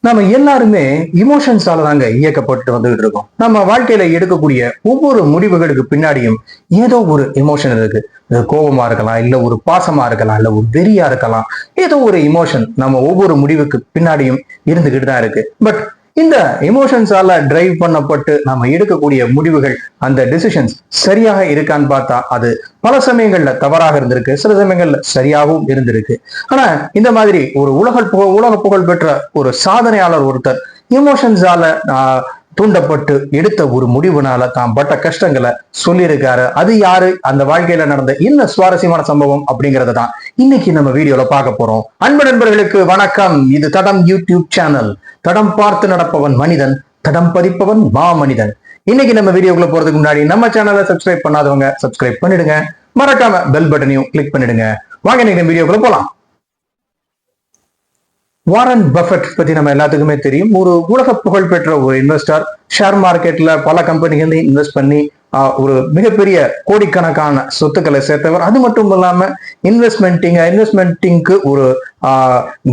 நம்ம எல்லாருமே இமோஷன்ஸால தாங்க இயக்கப்பட்டு வந்துகிட்டு இருக்கோம். நம்ம வாழ்க்கையில எடுக்கக்கூடிய ஒவ்வொரு முடிவுகளுக்கு பின்னாடியும் ஏதோ ஒரு எமோஷன் இருக்கு. அது கோபமா இருக்கலாம் இல்ல ஒரு பாசமா இருக்கலாம் இல்ல ஒரு வெறியா இருக்கலாம். ஏதோ ஒரு இமோஷன் நம்ம ஒவ்வொரு முடிவுக்கு பின்னாடியும் இருந்துகிட்டு தான் இருக்கு. பட் இந்த எமோஷன்ஸால டிரைவ் பண்ணப்பட்டு நம்ம எடுக்கக்கூடிய முடிவுகள் அந்த டிசிஷன்ஸ் சரியாக இருக்கான்னு பார்த்தா அது பல சமயங்கள்ல தவறாக இருந்திருக்கு. சில சமயங்கள்ல சரியாகவும் இருந்திருக்கு. ஆனா இந்த மாதிரி ஒரு உலக புகழ் உலக புகழ் பெற்ற ஒரு சாதனையாளர் ஒருத்தர் எமோஷன்ஸால தூண்டப்பட்டு எடுத்த ஒரு முடிவுனால தான் பட்ட கஷ்டங்களை சொல்லியிருக்காரு. அது யாரு? அந்த வாழ்க்கையில நடந்த என்ன சுவாரஸ்யமான சம்பவம் அப்படிங்கறத தான் இன்னைக்கு நம்ம வீடியோல பார்க்க போறோம். அன்பு நண்பர்களுக்கு வணக்கம். இது தடம் யூடியூப் சேனல். தடம் பார்த்து நடப்பவன் மனிதன் தடம் பதிப்பவன் மா மனிதன் இன்னைக்கு நம்ம வீடியோக்குள்ள போறதுக்கு முன்னாடி நம்ம சேனலை சப்ஸ்கிரைப் பண்ணாதவங்க சப்ஸ்கிரைப் பண்ணிடுங்க. மறக்காம பெல் பட்டனையும் கிளிக் பண்ணிடுங்க. வாங்க இன்னைக்கு வீடியோக்குள்ள போலாம். வாரன் பஃபட் பத்தி நம்ம எல்லாத்துக்குமே தெரியும். ஒரு உலக புகழ் பெற்ற ஒரு இன்வெஸ்டர் ஷேர் மார்க்கெட்ல பல கம்பெனிகள் இன்வெஸ்ட் பண்ணி ஆஹ், ஒரு மிகப்பெரிய கோடிக்கணக்கான சொத்துக்களை சேர்த்தவர். அது மட்டும் இல்லாம இன்வெஸ்ட்மெண்ட்டிங் இன்வெஸ்ட்மெண்ட்டிங்க்கு ஒரு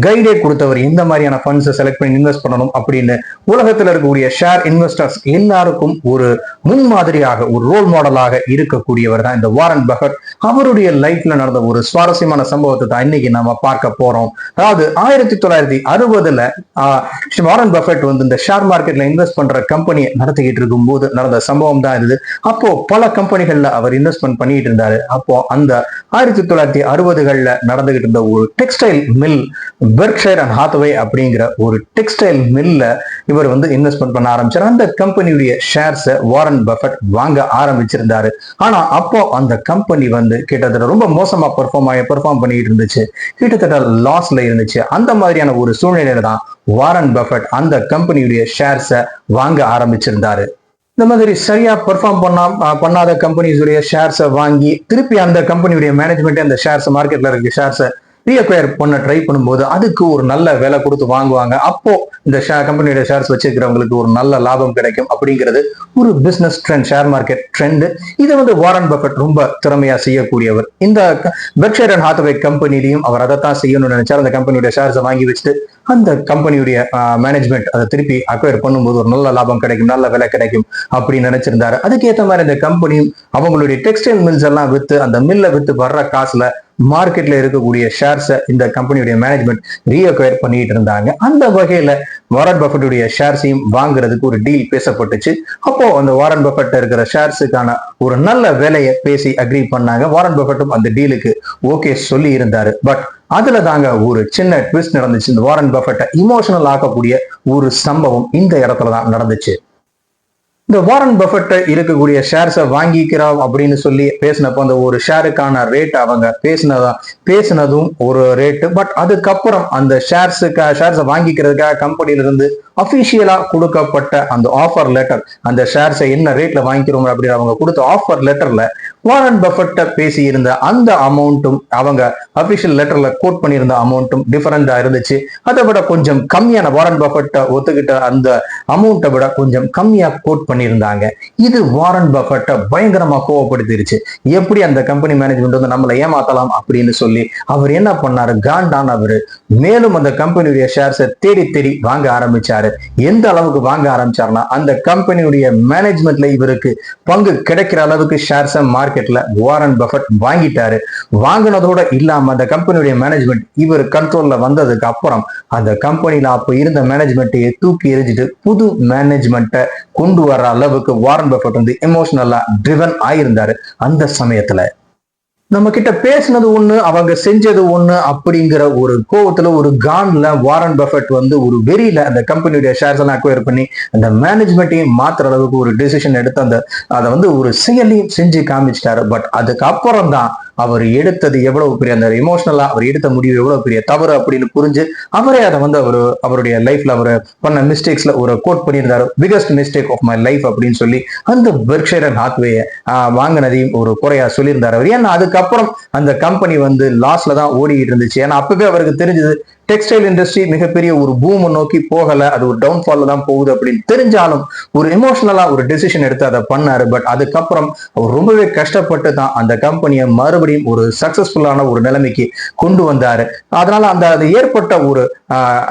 கைடே கொடுத்தவர் இந்த மாதிரியான ஃபண்ட்ஸை செலக்ட் பண்ணி இன்வெஸ்ட் பண்ணணும் அப்படின்னு உலகத்துல இருக்கக்கூடிய ஷேர் இன்வெஸ்டர்ஸ் எல்லாருக்கும் ஒரு முன்மாதிரியாக ஒரு ரோல் மாடலாக இருக்கக்கூடியவர் தான் இந்த வாரன் பகட் அவருடைய லைஃப்ல நடந்த ஒரு சுவாரஸ்யமான சம்பவத்தை தான் இன்னைக்கு நம்ம பார்க்க போறோம். அதாவது ஆயிரத்தி தொள்ளாயிரத்தி அறுபதுல வாரன் பஃபெட் வந்து இந்த ஷேர் மார்க்கெட்ல இன்வெஸ்ட் பண்ற கம்பெனி நடத்திக்கிட்டு இருக்கும் போது நடந்த சம்பவம் தான் இருந்தது அப்போ பல கம்பெனிகள்ல அவர் இன்வெஸ்ட்மெண்ட் பண்ணிட்டு இருந்தாரு. அப்போ அந்த ஆயிரத்தி தொள்ளாயிரத்தி அறுபதுகள்ல நடந்துகிட்டு இருந்த ஒரு textile mill Berkshire and Hathaway அப்படிங்கிற ஒரு டெக்ஸ்டைல் மில்ல இவர் வந்து இன்வெஸ்ட்மெண்ட் பண்ண ஆரம்பிச்சார். அந்த கம்பெனியுடைய ஷேர்ஸை வாரன் பஃபட் வாங்க ஆரம்பிச்சிருந்தாரு. ஆனா அப்போ அந்த கம்பெனி வந்து கிட்டத்தட்ட ரொம்ப மோசமா பெர்ஃபார்ம் ஆகி பெர்ஃபார்ம் பண்ணிட்டு இருந்துச்சு. கிட்டத்தட்ட லாஸ்ல இருந்துச்சு. அந்த மாதிரியான ஒரு சூழ்நிலையில தான் வாரன் பஃபட் அந்த கம்பெனியுடைய ஷேர்ஸை வாங்க ஆரம்பிச்சிருந்தாரு. இந்த மாதிரி சரியா பெர்ஃபார்ம் பண்ணா பண்ணாத கம்பெனிஸுடைய ஷேர்ஸை வாங்கி திருப்பி அந்த கம்பெனியுடைய மேனேஜ்மெண்ட் அந்த ஷேர்ஸ் மார்க்கெட்ல இருக்க ஷேர்ஸை ரீஅக்வயர் பண்ண ட்ரை பண்ணும்போது அதுக்கு ஒரு நல்ல விலை கொடுத்து வாங்குவாங்க. அப்போ இந்த கம்பெனியோட ஷேர்ஸ் வச்சிருக்கிறவங்களுக்கு ஒரு நல்ல லாபம் கிடைக்கும் அப்படிங்கிறது ஒரு business trend share market trend இதை வந்து வாரன் பஃபட் ரொம்ப திறமையா செய்யக்கூடியவர். இந்த பெக்ஷர் அண்ட் ஹாத்வே கம்பெனிலையும் அவர் அதை தான் செய்யணும்னு நினைச்சார். அந்த கம்பெனியோட ஷேர்ஸை வாங்கி வச்சுட்டு அந்த கம்பெனியுடைய மேனேஜ்மெண்ட் அதை திருப்பி அக்வயர் பண்ணும்போது ஒரு நல்ல லாபம் கிடைக்கும் நல்ல விலை கிடைக்கும் அப்படின்னு நினைச்சிருந்தாரு. அதுக்கேற்ற மாதிரி இந்த கம்பெனியும் அவங்களுடைய டெக்ஸ்டைல் மில்ஸ் எல்லாம் வித்து அந்த மில்லை வித்து வர்ற காசுல மார்க்கெட்ல இருக்கக்கூடிய ஷேர்ஸை இந்த கம்பெனியுடைய மேனேஜ்மெண்ட் ரீஅக்வயர் பண்ணிட்டு இருந்தாங்க. அந்த வகையில வாரன் பஃபட்டுடைய ஷேர்ஸையும் வாங்குறதுக்கு ஒரு டீல் பேசப்பட்டுச்சு. அப்போ அந்த வாரன் பஃபட் இருக்கிற ஷேர்ஸுக்கான ஒரு நல்ல விலையை பேசி அக்ரி பண்ணாங்க. வாரன் பஃபட்டும் அந்த டீலுக்கு ஓகே சொல்லி இருந்தாரு. பட் அதுல தாங்க ஒரு சின்ன ட்விஸ்ட் நடந்துச்சு. இந்த வாரன் பஃபட்டை இமோஷனல் ஆக்கக்கூடிய ஒரு சம்பவம் இந்த இடத்துல தான் நடந்துச்சு. இந்த வாரன் பஃபெட் இருக்கக்கூடிய ஷேர்ஸை வாங்கிக்கிறோம் அப்படின்னு சொல்லி பேசினப்போ அந்த ஒரு ஷேருக்கான ரேட் அவங்க பேசினதா பேசினதும் ஒரு ரேட்டு பட் அதுக்கப்புறம் அந்த ஷேர்ஸுக்கு ஷேர்ஸை வாங்கிக்கிறதுக்காக கம்பெனியிலிருந்து அஃபிஷியலாக கொடுக்கப்பட்ட அந்த ஆஃபர் லெட்டர் அந்த ஷேர்ஸை என்ன ரேட்டில் வாங்கிக்கிறோம் அப்படின்னு அவங்க கொடுத்த ஆஃபர் லெட்டரில் வாரன் பஃபர்ட்ட பேசியிருந்த அந்த அமௌண்ட்டும் அவங்க அபிஷியல் லெட்டர்ல கோட் பண்ணியிருந்த அமௌண்ட்டும் டிஃபரெண்டா இருந்துச்சு. அதை விட கொஞ்சம் கம்மியான வாரன் பஃபர்ட்ட ஒத்துக்கிட்ட அந்த அமௌண்ட்டை விட கொஞ்சம் கம்மியா கோட் பண்ணியிருந்தாங்க. இது வாரன் பஃபர்ட்ட பயங்கரமா கோவப்படுத்திருச்சு. எப்படி அந்த கம்பெனி மேனேஜ்மெண்ட் வந்து நம்மளை ஏமாத்தலாம் அப்படின்னு சொல்லி அவர் என்ன பண்ணாரு? காண்டான் அவரு. மேலும் அந்த கம்பெனியுடைய ஷேர்ஸை தேடி தேடி வாங்க ஆரம்பிச்சாரு. எந்த அளவுக்கு வாங்க ஆரம்பிச்சாருன்னா அந்த கம்பெனியுடைய மேனேஜ்மெண்ட்ல இவருக்கு பங்கு கிடைக்கிற அளவுக்கு ஷேர்ஸை மார்க்கெட்ல வாரன் பஃபட் வாங்கிட்டாரு. வாங்கினதோட இல்லாம அந்த கம்பெனியுடைய மேனேஜ்மெண்ட் இவர் கண்ட்ரோல்ல வந்ததுக்கு அப்புறம் அந்த கம்பெனியில அப்ப இருந்த மேனேஜ்மெண்ட்டையே தூக்கி எரிஞ்சிட்டு புது மேனேஜ்மெண்ட்டை கொண்டு வர அளவுக்கு வாரன் பஃபட் வந்து எமோஷனலா ட்ரிவன் ஆயிருந்தாரு. அந்த சமயத்துல நம்ம கிட்ட பேசினது ஒண்ணு அவங்க செஞ்சது ஒண்ணு அப்படிங்கிற ஒரு கோவத்துல ஒரு கான்ல வாரன் பெஃபர்ட் வந்து ஒரு வெறியில அந்த கம்பெனியுடைய ஷேர்ஸ் எல்லாம் அக்வயர் பண்ணி அந்த மேனேஜ்மெண்ட்டையும் மாத்துற அளவுக்கு ஒரு டிசிஷன் எடுத்து அந்த அதை வந்து ஒரு செயலையும் செஞ்சு காமிச்சிட்டாரு. பட் அதுக்கப்புறம் தான் அவர் எடுத்தது எவ்வளவு பெரிய அந்த எமோஷனலா அவர் எடுத்த முடிவு எவ்வளவு பெரிய தவறு அப்படின்னு புரிஞ்சு அவரே அதை வந்து அவர் அவருடைய லைஃப்ல அவர் பண்ண மிஸ்டேக்ஸ்ல ஒரு கோட் பண்ணியிருந்தாரு biggest mistake of my life அப்படின்னு சொல்லி அந்த பெர்க்ஷர் அண்ட் ஹாத்வேயை வாங்கினதையும் ஒரு குறையா சொல்லியிருந்தாரு அவர். ஏன்னா அதுக்கப்புறம் அந்த கம்பெனி வந்து லாஸ்ல தான் ஓடிக்கிட்டு இருந்துச்சு. ஏன்னா அப்பவே அவருக்கு தெரிஞ்சது டெக்ஸ்டைல் இண்டஸ்ட்ரி மிகப்பெரிய ஒரு பூமை நோக்கி போகல. அது ஒரு டவுன்ஃபால் தான் போகுது அப்படின்னு தெரிஞ்சாலும் ஒரு எமோஷனலா ஒரு டெசிஷன் எடுத்து அதை பண்ணாரு. பட் அதுக்கப்புறம் அவர் ரொம்பவே கஷ்டப்பட்டு தான் அந்த கம்பெனியை மறுபடியும் ஒரு சக்சஸ்ஃபுல்லான ஒரு நிலைமைக்கு கொண்டு வந்தாரு. அதனால அந்த அது ஏற்பட்ட ஒரு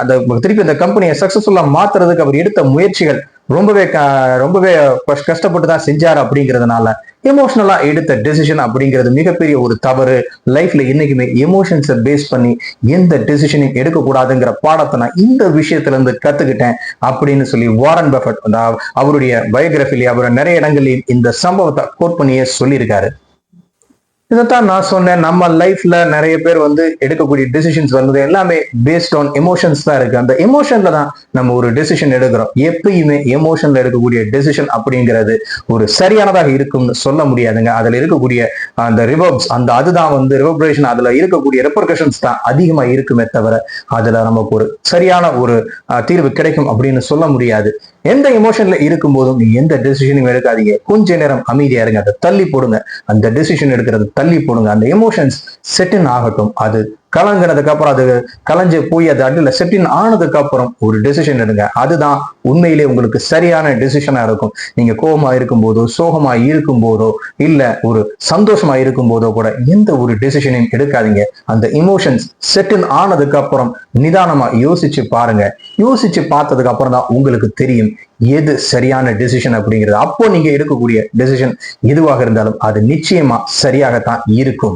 அந்த திருப்பி அந்த கம்பெனியை சக்சஸ்ஃபுல்லா மாத்துறதுக்கு அவர் எடுத்த முயற்சிகள் ரொம்பவே க- ரொம்பவே கஷ்டப்பட்டு தான் செஞ்சார் அப்படிங்கிறதுனால எமோஷனலா எடுத்த டெசிஷன் அப்படிங்கிறது மிகப்பெரிய ஒரு தவறு. லைஃப்ல என்னைக்குமே எமோஷன்ஸை பேஸ் பண்ணி எந்த டெசிஷனையும் எடுக்கக்கூடாதுங்கிற பாடத்தை நான் இந்த விஷயத்துல இருந்து கத்துக்கிட்டேன் அப்படின்னு சொல்லி வாரன் பஃபட் அவருடைய பயோகிராஃபிலே அவர் நிறைய இடங்களில் இந்த சம்பவத்தை கோட் பண்ணியே சொல்லியிருக்காரு. இதைத்தான் நான் சொன்னேன். நம்ம லைஃப்ல நிறைய பேர் வந்து எடுக்கக்கூடிய டெசிஷன்ஸ் வந்தது எல்லாமே பேஸ்ட் ஆன் எமோஷன்ஸ் தான் இருக்கு. அந்த எமோஷன்ல தான் நம்ம ஒரு டெசிஷன் எடுக்கிறோம். எப்பயுமே எமோஷன்ல எடுக்கக்கூடிய டெசிஷன் அப்படிங்கிறது ஒரு சரியானதாக இருக்கும்னு சொல்ல முடியாதுங்க. அதுல இருக்கக்கூடிய அந்த ரிவர்ப்ஸ் அந்த அதுதான் வந்து ரிவர்பரேஷன் அதுல இருக்கக்கூடிய ரெப்பர்கஷன்ஸ் தான் அதிகமா இருக்குமே தவிர அதுல நமக்கு ஒரு சரியான ஒரு தீர்வு கிடைக்கும் அப்படின்னு சொல்ல முடியாது. எந்த எமோஷன்ல இருக்கும்போதும் நீங்க எந்த டெசிஷனும் எடுக்காதீங்க. கொஞ்ச நேரம் அமைதியா இருங்க. அதை தள்ளி போடுங்க. அந்த டெசிஷன் எடுக்கிறது தள்ளி போடுங்க. அந்த எமோஷன்ஸ் செட்டின் ஆகட்டும். அது கலங்கினதுக்கு அப்புறம் அது கலைஞ்சு போய் அது அடியில் செட்டின் ஆனதுக்கு அப்புறம் ஒரு டெசிஷன் எடுங்க. அதுதான் உண்மையிலே உங்களுக்கு சரியான டெசிஷனா இருக்கும். நீங்க கோபமா இருக்கும்போதோ சோகமா இருக்கும்போதோ இல்ல ஒரு சந்தோஷமா இருக்கும்போதோ கூட எந்த ஒரு டெசிஷனையும் எடுக்காதீங்க. அந்த இமோஷன்ஸ் செட்டின் ஆனதுக்கு அப்புறம் நிதானமா யோசிச்சு பாருங்க. யோசிச்சு பார்த்ததுக்கு அப்புறம் தான் உங்களுக்கு தெரியும் எது சரியான டெசிஷன் அப்படிங்கிறது. அப்போ நீங்க எடுக்கக்கூடிய டெசிஷன் எதுவாக இருந்தாலும் அது நிச்சயமா சரியாகத்தான் இருக்கும்.